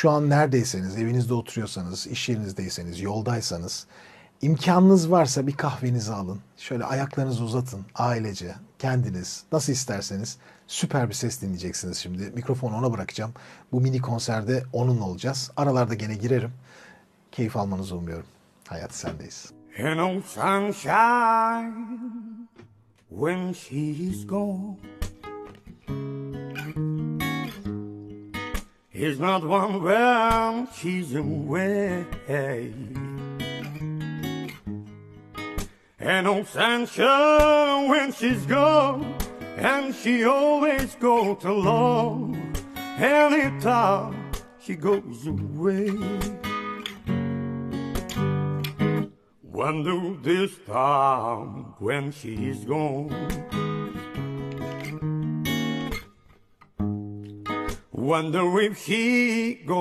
Şu an neredeyseniz, evinizde oturuyorsanız, iş yerinizdeyseniz, yoldaysanız, imkanınız varsa bir kahvenizi alın. Şöyle ayaklarınızı uzatın, ailece, kendiniz, nasıl isterseniz. Süper bir ses dinleyeceksiniz şimdi. Mikrofonu ona bırakacağım. Bu mini konserde onunla olacağız. Aralarda gene girerim. Keyif almanızı umuyorum. Hayat sendeyiz. No sunshine when she's gone. It's not one when she's away. Ain't no sunshine when she's gone, and she always goes alone. Anytime she goes away. Wonder this time when she's gone. Wonder if she gone.